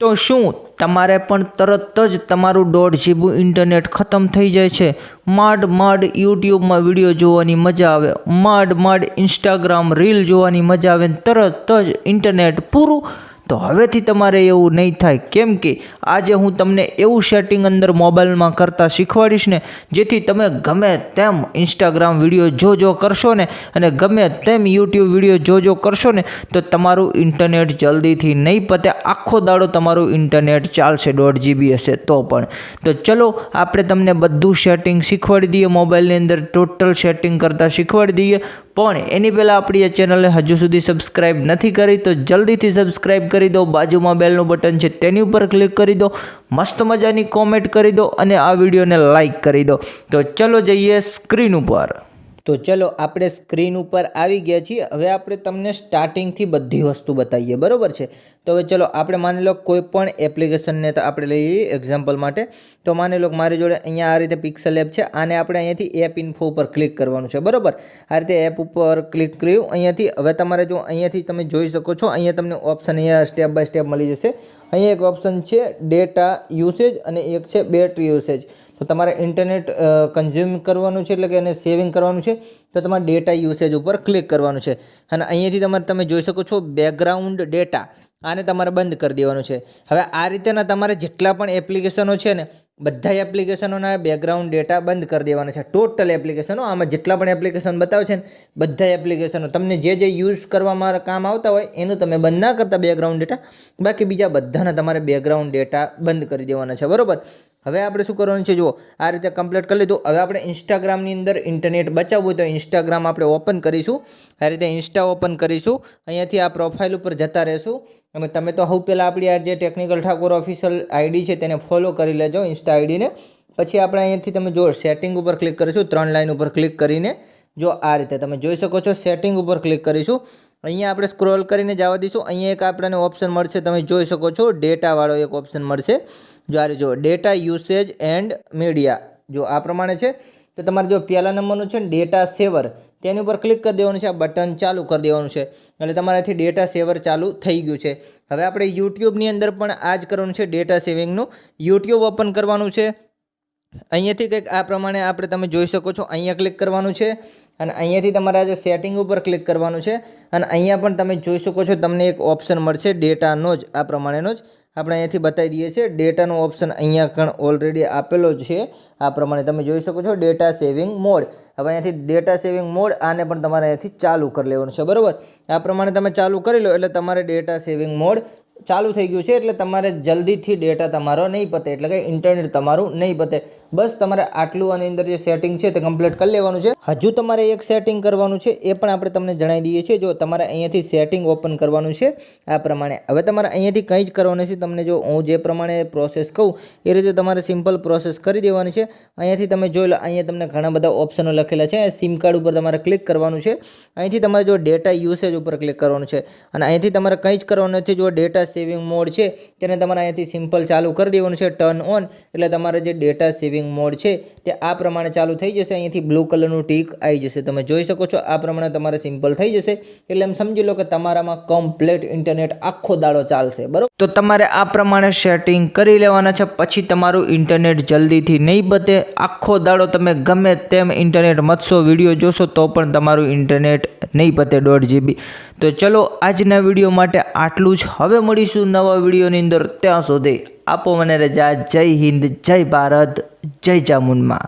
તો શું? તમારે પણ તરત જ તમારું દોઢ જીબું ઇન્ટરનેટ ખતમ થઈ જાય છે. માંડ માંડ યુટ્યુબમાં વીડિયો જોવાની મજા આવે. માંડ માંડ ઇન્સ્ટાગ્રામ રીલ જોવાની મજા આવે. તરત જ ઇન્ટરનેટ પૂરું તો હવેથી તમારે એવું નહીં થાય. કેમ કે આજે હું તમને એવું સેટિંગ અંદર મોબાઈલમાં કરતાં શીખવાડીશ ને, જેથી તમે ગમે તેમ ઇન્સ્ટાગ્રામ વીડિયો જો જો કરશો ને, અને ગમે તેમ યુટ્યુબ વીડિયો જો જો કરશો ને, તો તમારું ઇન્ટરનેટ જલ્દીથી નહીં પતે. આખો દાડો તમારું ઇન્ટરનેટ ચાલશે દોઢ જીબી હશે તો પણ. તો ચલો, આપણે તમને બધું સેટિંગ શીખવાડી દઈએ, મોબાઈલની અંદર ટોટલ સેટિંગ કરતાં શીખવાડી દઈએ. પણ એની પહેલાં આપણી આ ચેનલને હજુ સુધી સબસ્ક્રાઈબ નથી કરી, તો જલ્દીથી સબસ્ક્રાઈબ કરી દો, બાજુમાં બેલનું બટન છે તેની ઉપર ક્લિક કરી દો, મસ્ત મજાની કોમેન્ટ કરી દો અને આ વિડીયોને લાઇક કરી દો. તો ચલો જઈએ સ્ક્રીન ઉપર. તો ચલો આપણે સ્ક્રીન ઉપર આવી ગયા છીએ. હવે આપણે તમને સ્ટાર્ટિંગથી બધી વસ્તુ બતાવીએ. બરાબર છે? તો હવે ચલો, આપણે માની લો કોઈ પણ એપ્લિકેશનને તો આપણે લઈએ એક્ઝામ્પલ માટે. તો માની લો મારી જોડે અહીંયા આ રીતે પિક્સલ એપ છે. આને આપણે અહીંયાથી એપ ઇન્ફો ઉપર ક્લિક કરવાનું છે. બરાબર? આ રીતે એપ ઉપર ક્લિક કર્યું. અહીંયાથી હવે તમારે જો અહીંયાથી તમે જોઈ શકો છો, અહીંયા તમને ઓપ્શન અહીંયા સ્ટેપ બાય સ્ટેપ મળી જશે. અહીંયા એક ઓપ્શન છે ડેટા યુસેજ અને એક છે બેટરી યુસેજ તો તમારે ઇન્ટરનેટ કન્ઝ્યુમ કરવાનું છે એટલે કે એને સેવિંગ કરવાનું છે. તો તમારે ડેટા યુસેજ ઉપર ક્લિક કરવાનું છે. અને અહીંયાથી તમારે તમે જોઈ શકો છો બેકગ્રાઉન્ડ ડેટા આને તમારે બંધ કરી દેવાનું છે. હવે આ રીતેના તમારે જેટલા પણ એપ્લિકેશનો છે ને બધા એપ્લિકેશનોના બેકગ્રાઉન્ડ ડેટા બંધ કરી દેવાના છે. ટોટલ એપ્લિકેશનો, આમાં જેટલા પણ એપ્લિકેશન બતાવે છે ને બધા એપ્લિકેશનો. તમને જે જે યુઝ કરવામાં કામ આવતા હોય, એનું તમે બંધ ના કરતા બેકગ્રાઉન્ડ ડેટા બાકી બીજા બધાના તમારે બેકગ્રાઉન્ડ ડેટા બંધ કરી દેવાના છે. બરાબર? હવે આપણે શું કરવાનું છે? જુઓ, આ રીતે કમ્પ્લીટ કરી લીધું. હવે આપણે ઇન્સ્ટાગ્રામની અંદર ઇન્ટરનેટ બચાવવું હોય તો ઇન્સ્ટાગ્રામ આપણે ઓપન કરીશું. આ રીતે ઇન્સ્ટા ઓપન કરીશું. અહીંયાથી આ પ્રોફાઇલ ઉપર જતા રહેશું. અને તમે તો સૌ પહેલાં આપણી આ જે ટેકનિકલ ઠાકોર ઓફિશિયલ આઈડી છે તેને ફોલો કરી લેજો ઇન્સ્ટા આઈડીને પછી આપણે અહીંયાથી તમે જો સેટિંગ ઉપર ક્લિક કરીશું. ત્રણ લાઇન ઉપર ક્લિક કરીને જો આ રીતે તમે જોઈ શકો છો સેટિંગ ઉપર ક્લિક કરીશું. અહીંયા આપણે સ્ક્રોલ કરીને જવા દઈશું. અહીંયા એક આપણને ઓપ્શન મળશે, તમે જોઈ શકો છો. ડેટાવાળો એક ઓપ્શન મળશે. જો આ જો ડેટા યુસેજ એન્ડ મીડિયા જો આ પ્રમાણે છે, તો તમારે જો પહેલા નંબરનું છે ને ડેટા સેવર તેની ઉપર ક્લિક કરી દેવાનું છે, આ બટન ચાલુ કરી દેવાનું છે. એટલે તમારાથી ડેટા સેવર ચાલુ થઈ ગયું છે. હવે આપણે યુટ્યુબની અંદર પણ આ જ કરવાનું છે ડેટા સેવિંગનું યુટ્યુબ ઓપન કરવાનું છે. અહીંયાથી કંઈક આ પ્રમાણે આપણે તમે જોઈ શકો છો. અહીંયા ક્લિક કરવાનું છે અને અહીંયાથી તમારા જે સેટિંગ ઉપર ક્લિક કરવાનું છે. અને અહીંયા પણ તમે જોઈ શકો છો, તમને એક ઓપ્શન મળશે ડેટાનો જ, આ પ્રમાણેનો જ. આપણે અહીંયાથી બતાવી દઈએ છીએ, ડેટાનો ઓપ્શન અહીંયા પણ ઓલરેડી આપેલો છે. આ પ્રમાણે તમે જોઈ શકો છો, ડેટા સેવિંગ મોડ. હવે અહીંયાથી ડેટા સેવિંગ મોડ આને પણ તમારે અહીંયાથી ચાલુ કરી લેવાનું છે, બરાબર? આ પ્રમાણે તમે ચાલુ કરી લો, એટલે તમારે ડેટા સેવિંગ મોડ ચાલુ થઈ ગયું છે એટલે તમારે જલ્દીથી ડેટા તમારો નહીં પતે, એટલે કે ઇન્ટરનેટ તમારું નહીં પતે. બસ તમારે આટલું આની અંદર જે સેટિંગ છે તે કમ્પ્લીટ કરી લેવાનું છે. હજુ તમારે એક સેટિંગ કરવાનું છે, એ પણ આપણે તમને જણાવી દઈએ છીએ. જો તમારે અહીંયાથી સેટિંગ ઓપન કરવાનું છે, આ પ્રમાણે. હવે તમારે અહીંયાથી કંઈ જ કરવાનું નથી. તમને જો હું જે પ્રમાણે પ્રોસેસ કહું, એ રીતે તમારે સિમ્પલ પ્રોસેસ કરી દેવાની છે. અહીંયાથી તમે જોઈ લો, અહીંયા તમને ઘણા બધા ઓપ્શનો લખેલા છે. સિમ કાર્ડ ઉપર તમારે ક્લિક કરવાનું છે. અહીંથી તમારે જો ડેટા યુસેજ ઉપર ક્લિક કરવાનું છે. અને અહીંથી તમારે કંઈ જ કરવાનું નથી. જો ડેટા સેવિંગ મોડ છે, તેને તમારે અહીંયાથી સિમ્પલ ચાલુ કરી દેવાનું છે ટર્ન ઓન એટલે તમારે જે ડેટા સેવિંગ મોડ છે, તે આ પ્રમાણે ચાલુ થઈ જશે, અહીંયાથી બ્લુ કલરનું ટીક આવી જશે. તમે જોઈ શકો છો, આ પ્રમાણે તમારે સિમ્પલ થઈ જશે. એટલે એમ સમજી લો કે તમારામાં કમ્પ્લેટ ઇન્ટરનેટ આખો દાડો ચાલશે, બરાબર? તો તમારે આ પ્રમાણે સેટિંગ કરી લેવાના છે, પછી તમારું ઇન્ટરનેટ જલ્દીથી નહીં બતે. આખો દાડો તમે ગમે તેમ ઇન્ટરનેટ મતશો વીડિયો જોશો, તો પણ તમારું ઇન્ટરનેટ નહીં પતે દોઢ જીબી તો ચલો, આજના વીડિયો માટે આટલું જ. હવે મળીશું નવા વિડીયોની અંદર ત્યાં સુધી. આપો મને રજા. જય હિન્દ, જય ભારત, જય ચામુંડમાં.